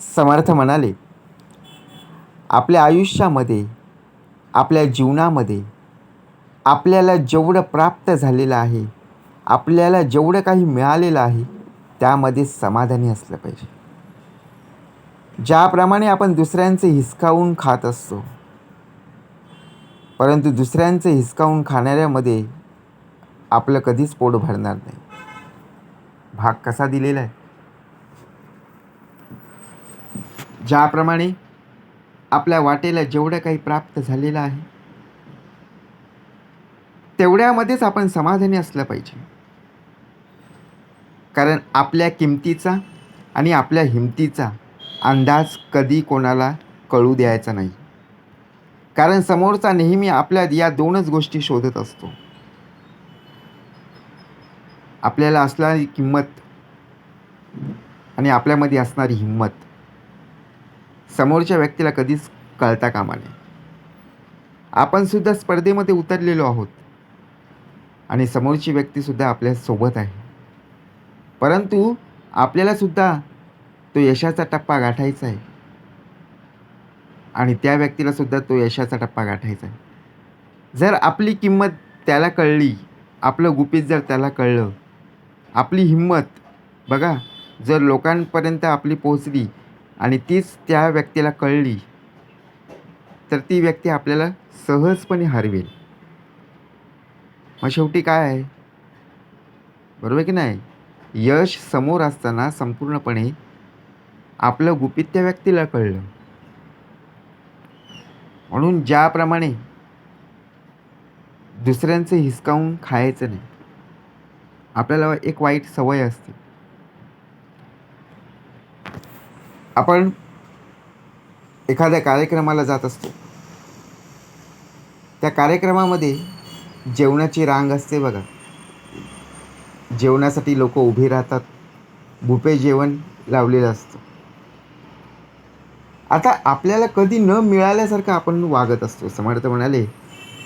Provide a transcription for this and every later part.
समर्थ म्हणाले आपल्या आयुष्यामध्ये आपल्या जीवनामध्ये आपल्याला जेवढं प्राप्त झालेलं आहे आपल्याला जेवढं काही मिळालेलं आहे त्यामध्ये समाधानी असलं पाहिजे. ज्याप्रमाणे आपण दुसऱ्यांचे हिसकावून खात असतो परंतु दुसऱ्यांचे हिसकावून खाणाऱ्यामध्ये आपलं कधीच पोट भरणार नाही. भाग कसा दिलेला आहे? ज्याप्रमाणे आपल्या वाटेला जेवढं काही प्राप्त झालेलं आहे तेवढ्यामध्येच आपण समाधानी असलं पाहिजे. कारण आपल्या किमतीचा आणि आपल्या हिमतीचा अंदाज कधी कोणाला कळू द्यायचा नाही. कारण समोरचा नेहमी आपल्या या दोनच गोष्टी शोधत असतो. आपल्याला असणारी किंमत आणि आपल्यामध्ये असणारी हिंमत. समोरच्या व्यक्तीला कधीच कळता कामा नये. आपण सुद्धा स्पर्धेमध्ये उतरलेलो आहोत. आणि समोरची व्यक्तीसुद्धा आपल्यासोबत आहे. परंतु आपल्यालासुद्धा तो यशाचा टप्पा गाठायचा आहे. आणि त्या व्यक्तीलासुद्धा तो यशाचा टप्पा गाठायचा आहे. जर आपली किंमत त्याला कळली आपलं गुपित जर त्याला कळलं आपली हिंमत बघा जर लोकांपर्यंत आपली पोहोचली आणि तीच त्या व्यक्तीला कळली तर ती व्यक्ती आपल्याला सहजपणे हरवेल. मग शेवटी काय आहे? बरोबर की नाही? यश समोर असताना संपूर्णपणे आपलं गुपित त्या व्यक्तीला कळलं. म्हणून ज्याप्रमाणे दुसऱ्यांचं हिसकावून खायचं नाही आपल्याला एक वाईट सवय असते. आपण एखाद्या कार्यक्रमाला जात असतो. त्या कार्यक्रमामध्ये जेवणाची रांग असते बघा. जेवणासाठी लोक उभे राहतात. बुफे जेवण लावलेलं असतं. आता आपल्याला कधी न मिळाल्यासारखं आपण वागत असतो. समर्थ म्हणाले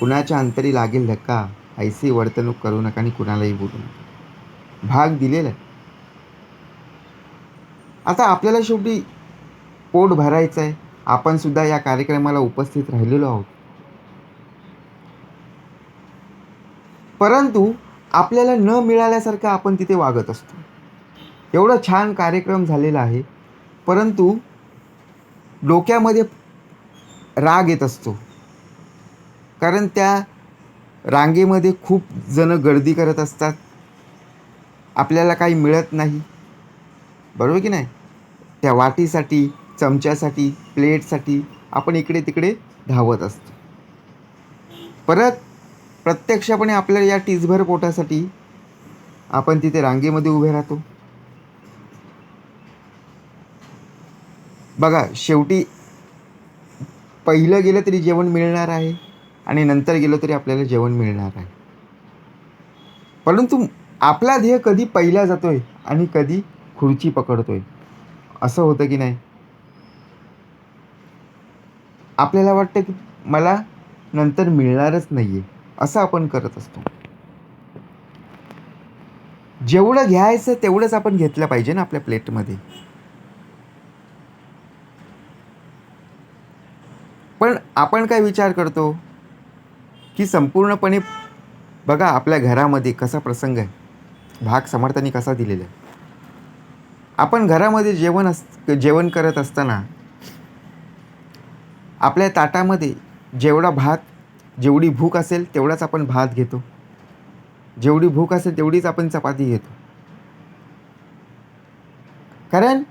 कुणाच्या अंतरी लागेल धक्का? ऐसी वर्तणूक करू नका आणि कुणालाही बोलू नका. भाग दिलेला आता आपल्याला शेवटी पोट भरायचं आहे आपण सुद्धा या कार्यक्रमाला उपस्थित राहिलेलो आहोत. परंतु आपल्याला न मिळाल्यासारखं आपण तिथे वागत असतो. एवढा छान कार्यक्रम झालेला आहे. परंतु डोक्यामध्ये राग येत असतो. कारण त्या रांगेमध्ये खूप जणं गर्दी करत असतात. आपल्याला काही मिळत नाही. बरोबर की नाही? त्या वाटीसाठी चमच्यासाठी प्लेटसाठी आपण इकडे तिकडे धावत असतो. परत प्रत्यक्षपणे आपल्याला या टीसभर पोटासाठी आपण तिथे रांगेमध्ये उभे राहतो. बघा शेवटी पहिलं गेलं तरी जेवण मिळणार आहे आणि नंतर गेलं तरी आपल्याला जेवण मिळणार आहे. परंतु आपला ध्येय कधी पहिला जातोय आणि कधी खुर्ची पकडतोय? असं होतं की नाही? आपल्याला वाटतं की मला नंतर मिळणारच नाही आहे असं आपण करत असतो. जेवढं घ्यायचं तेवढंच आपण घेतलं पाहिजे ना आपल्या प्लेटमध्ये. पण आपण काय विचार करतो? की संपूर्णपणे बघा आपल्या घरामध्ये कसा प्रसंग आहे. भाग समर्थांनी कसा दिलेला आहे. आपण घरामध्ये जेवण अस जेवण करत असताना आपल्या ताटामध्ये जेवढा भात जेवढी भूक असेल तेवढाच आपण भात घेतो. जेवढी भूक असेल तेवढीच आपण चपाती घेतो. कारण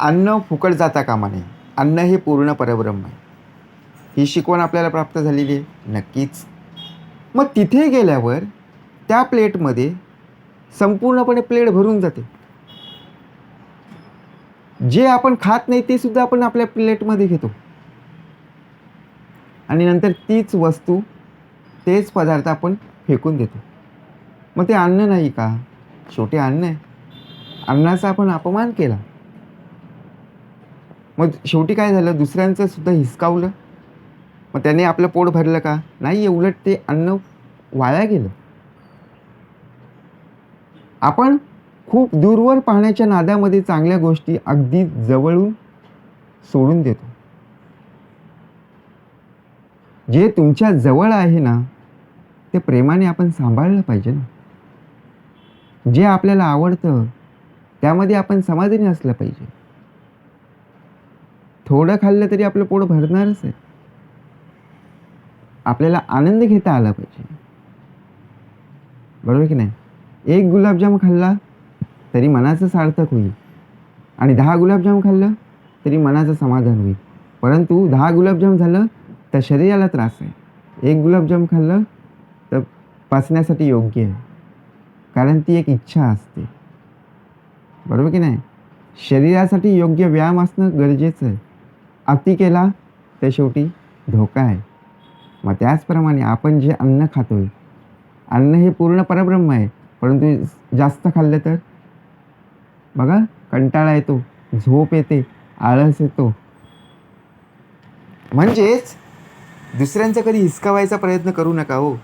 अन्न फुकट जाता कामा नये. अन्न हे पूर्ण परब्रह्म आहे. ही शिकवण आपल्याला प्राप्त झालेली आहे. नक्कीच. मग तिथे गेल्यावर त्या प्लेटमध्ये संपूर्णपणे प्लेट भरून जाते. जे आपण खात नाही ते सुद्धा आपण आपल्या प्लेटमध्ये घेतो. आणि नंतर तीच वस्तू तेच पदार्थ आपण फेकून देतो. मग ते अन्न नाही का? शेवटी अन्न आहे. अन्नाचा आपण अपमान केला. मग शेवटी काय झालं? दुसऱ्यांचं सुद्धा हिसकावलं. मग त्याने आपलं पोट भरलं का? नाही उलट ते अन्न वाया गेलं. आपण खूप दूरवर पाहण्याच्या नादामध्ये चांगल्या गोष्टी अगदी जवळून सोडून देतो. जे तुमच्या जवळ आहे ना ते प्रेमाने आपण सांभाळलं पाहिजे ना. जे आपल्याला आवडतं त्यामध्ये आपण समाधानी असलं पाहिजे. थोडं खाल्लं तरी आपलं पोट भरणारच आहे. आपल्याला आनंद घेता आला पाहिजे. बरोबर की नाही? एक गुलाबजाम खाल्ला तरी मनाचं सार्थक होईल. आणि दहा गुलाबजाम खाल्लं तरी मनाचं समाधान होईल. परंतु दहा गुलाबजाम झालं तर शरीराला त्रास आहे. एक गुलाबजाम खाल्लं तर पचण्यासाठी योग्य आहे. कारण ती एक इच्छा असते. बरोबर की नाही? शरीरासाठी योग्य व्यायाम असणं गरजेचं आहे. अति केला तर शेवटी धोका आहे. मग त्याचप्रमाणे आपण जे अन्न खातोय अन्न हे पूर्ण परब्रह्म आहे. परंतु जास्त खाल्लं तर? बघा कंटाळा येतो झोप येते आळस येतो. म्हणजेच दुसऱ्यांचा कधी हिसकावायचा प्रयत्न करू नका हो.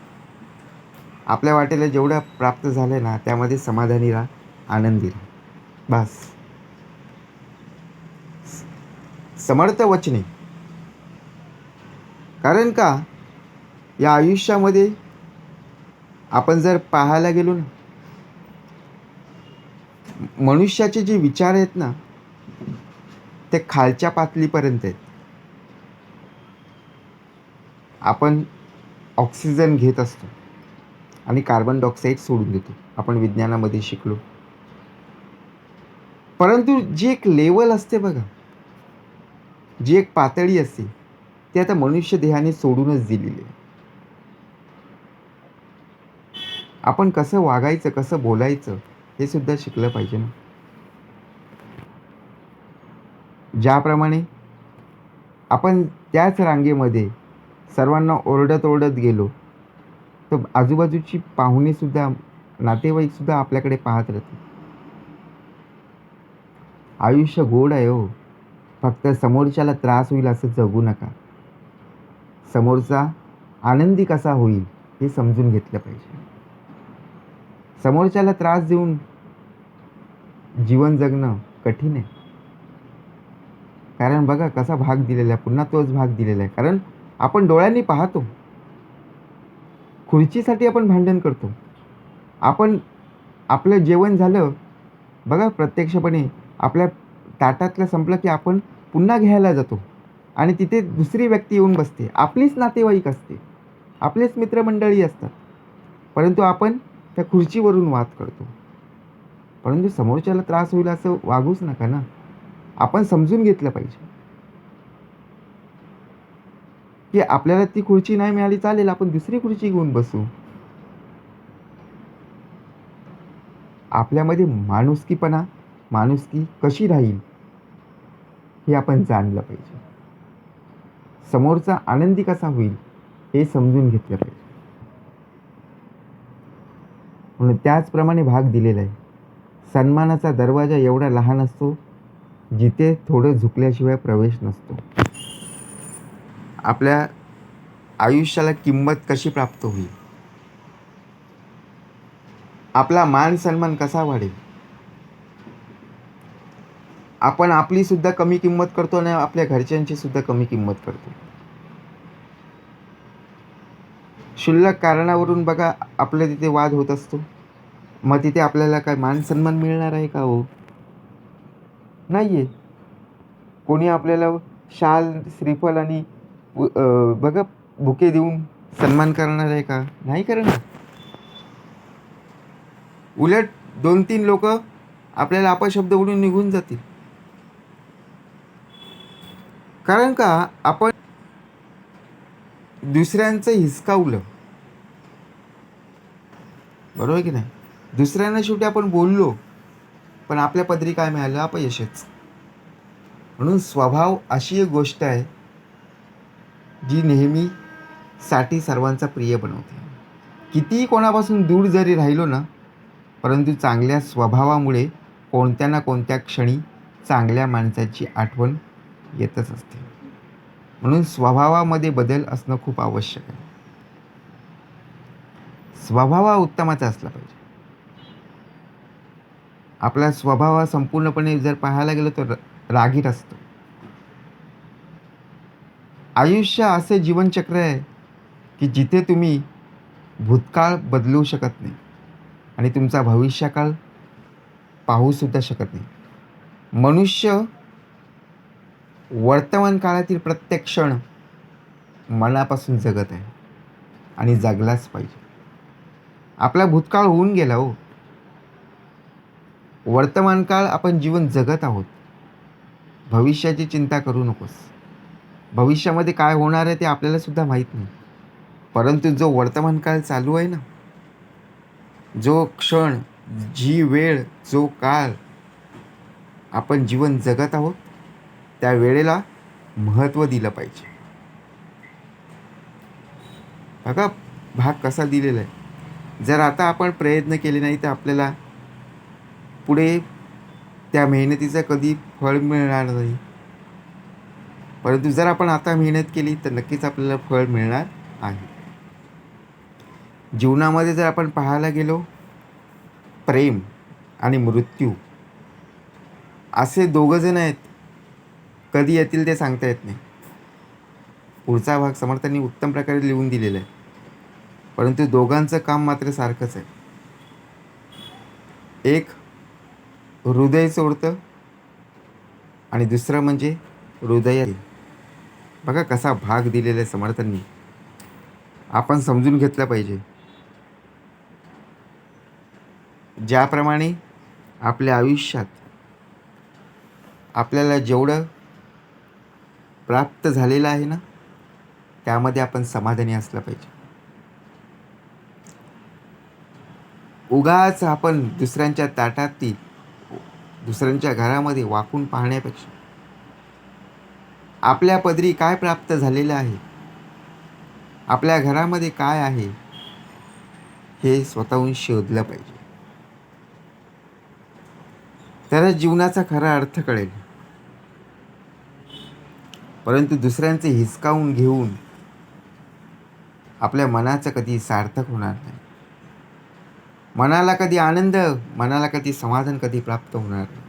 आपल्या वाटेला जेवढं प्राप्त झालं ना त्यामध्ये समाधानी राहा आनंदी राहा. बस. समर्थ वचने. कारण का या आयुष्यामध्ये आपण जर पाहायला गेलो ना मनुष्याचे जे विचार आहेत ना ते खालच्या पातळीपर्यंत आहेत. आपण ऑक्सिजन घेत असतो आणि कार्बन डायऑक्साईड सोडून देतो. आपण विज्ञानामध्ये शिकलो. परंतु जी एक लेवल असते बघा जी एक पातळी असते ती आता मनुष्य देहाने सोडूनच दिलेली आहे. आपण कसं वागायचं कसं बोलायचं हे सुद्धा शिकलं पाहिजे ना. ज्याप्रमाणे आपण त्याच रांगेमध्ये सर्वांना ओरडत ओरडत गेलो तर आजूबाजूची पाहुणेसुद्धा नातेवाईकसुद्धा आपल्याकडे पाहत राहते आयुष्य गोड आहे हो. फक्त समोरच्याला त्रास होईल असं जगू नका. समोरचा आनंदी कसा होईल हे समजून घेतलं पाहिजे. समोरच्याला त्रास देऊन जीवन जगणं कठीण आहे. कारण बघा कसा भाग दिलेला आहे पुन्हा तोच भाग दिलेला आहे. कारण आपण डोळ्यांनी पाहतो. खुर्चीसाठी आपण भांडण करतो. आपण आपलं जेवण झालं बघा प्रत्यक्षपणे आपल्या ताटातलं संपलं की आपण पुन्हा घ्यायला जातो. आणि तिथे दुसरी व्यक्ती येऊन बसते. आपलीच नातेवाईक असते. आपलेच मित्रमंडळी असतात. परंतु आपण त्या खुर्चीवरून वाद करतो. परंतु समोरच्याला त्रास होईल असं वागूच नका ना. आपण समजून घेतलं पाहिजे. की आपल्याला ती खुर्ची नाही मिळाली चालेल आपण दुसरी खुर्ची घेऊन बसू. आपल्यामध्ये माणुसकीपणा माणुसकी कशी राहील हे आपण जाणलं पाहिजे. समोरचा आनंदी कसा होईल हे समजून घेतलं पाहिजे. म्हणून त्याचप्रमाणे भाग दिलेला आहे. सन्मानाचा दरवाजा एवढा लहान असतो जिथे थोडं झुकल्याशिवाय प्रवेश नसतो. आपल्या आयुष्याला किंमत कशी प्राप्त होईल? आपला मान सन्मान कसा वाढेल? आपण आपलीसुद्धा कमी किंमत करतो आणि आपल्या घरच्यांची सुद्धा कमी किंमत करतो. क्षुल्लक कारणावरून बघा आपल्या तिथे वाद होत असतो. मग तिथे आपल्याला काय मान सन्मान मिळणार आहे का हो? नाही आहे कोणी आपल्याला शाल श्रीफल आणि बघा बुके देऊन सन्मान करणार आहे का? नाही करणार. उलट दोन तीन लोक आपल्याला अपशब्द उडून निघून जातील. कारण का? आपण दुसऱ्यांचं हिसकावलं. बरोबर की नाही? दुसऱ्यांना शेवटी आपण बोललो पण आपल्या पदरी काय मिळालं? अपयशच. म्हणून स्वभाव अशी एक गोष्ट आहे जी नेहमी साठी सर्वांचा प्रिय बनवते. कितीही कोणापासून दूर जरी राहिलो ना परंतु चांगल्या स्वभावामुळे कोणत्या ना कोणत्या क्षणी चांगल्या माणसाची आठवण येतच असते. म्हणून स्वभावामध्ये बदल असणं खूप आवश्यक आहे. स्वभाव हा उत्तमाचा असला पाहिजे. आपला स्वभाव हा संपूर्णपणे जर पाहायला गेलो तर रागीट असतो. आयुष्य असे जीवनचक्र आहे की जिथे तुम्ही भूतकाळ बदलू शकत नाही आणि तुमचा भविष्यकाळ पाहूसुद्धा शकत नाही. मनुष्य वर्तमान काळातील प्रत्येक क्षण मनापासून जगत आहे आणि जगलाच पाहिजे. आपला भूतकाळ होऊन गेला हो. वर्तमान काळ आपण जीवन जगत आहोत. भविष्याची चिंता करू नकोस. भविष्यामध्ये काय होणार आहे ते आपल्यालासुद्धा माहीत नाही. परंतु जो वर्तमान काळ चालू आहे ना जो क्षण जी वेळ जो काळ आपण जीवन जगत आहोत त्या वेळेला महत्त्व दिलं पाहिजे. बघा भाग कसा दिलेला आहे. जर आता आपण प्रयत्न केले नाही तर आपल्याला पुढे त्या मेहनतीचं कधी फळ मिळणार नाही. परंतु जर आपण आता मेहनत केली तर नक्कीच आपल्याला फळ मिळणार आहे. जीवनामध्ये जर आपण पाहायला गेलो प्रेम आणि मृत्यू असे दोघंजण आहेत कधी येतील ते सांगता येत नाही. पुढचा भाग समर्थांनी उत्तम प्रकारे लिहून दिलेला आहे. परंतु दोघांचं काम मात्र सारखंच आहे. एक हृदय सोडतं आणि दुसरं म्हणजे हृदय. बघा कसा भाग दिलेला आहे समर्थांनी. आपण समजून घेतलं पाहिजे. ज्याप्रमाणे आपल्या आयुष्यात आपल्याला जेवढं प्राप्त झालेलं आहे ना त्यामध्ये आपण समाधानी असलं पाहिजे. उगाच आपण दुसऱ्यांच्या ताटातील दुसऱ्यांच्या घरामध्ये वाकून पाहण्यापेक्षा. आपल्या पदरी काय प्राप्त झालेलं आहे? आपल्या घरामध्ये काय आहे? हे स्वतःहून शोधलं पाहिजे. त्याला जीवनाचा खरा अर्थ कळेल. परंतु दुसऱ्यांचे हिसकावून घेऊन आपल्या मनाचं कधी सार्थक होणार नाही. मनाला कधी आनंद मनाला कधी समाधान कधी प्राप्त होणार? नाही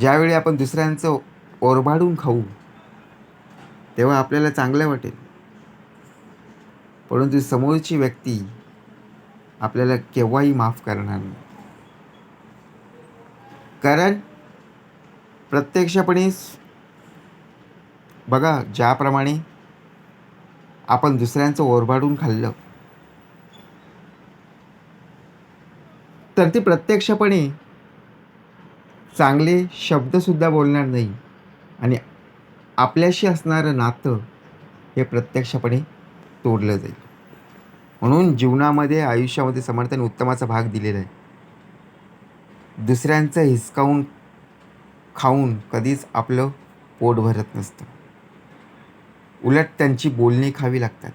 ज्यावेळी आपण दुसऱ्यांचं ओरबाडून खाऊ तेव्हा आपल्याला चांगलं वाटेल. परंतु समोरची व्यक्ती आपल्याला केव्हाही माफ करणार नाही. कारण प्रत्यक्षपणे बघा ज्याप्रमाणे आपण दुसऱ्यांचं ओरबाडून खाल्लं तर ती प्रत्यक्षपणे चांगले शब्दसुद्धा बोलणार नाही. आणि आपल्याशी असणारं नातं हे प्रत्यक्षपणे तोडलं जाईल. म्हणून जीवनामध्ये आयुष्यामध्ये समर्थन उत्तमाचा भाग दिलेला आहे. दुसऱ्यांचं हिसकावून खाऊन कधीच आपलं पोट भरत नसतं. उलट त्यांची बोलणी खावी लागतात.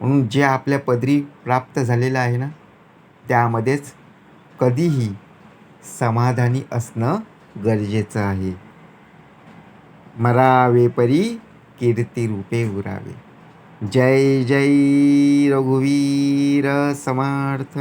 म्हणून जे आपल्या पदरी प्राप्त झालेलं आहे ना त्यामध्येच कधीही समाधानी असणं गरजेचं आहे. मरावे परी कीर्ती रूपे उरावे. जय जय रघुवीर समर्थ.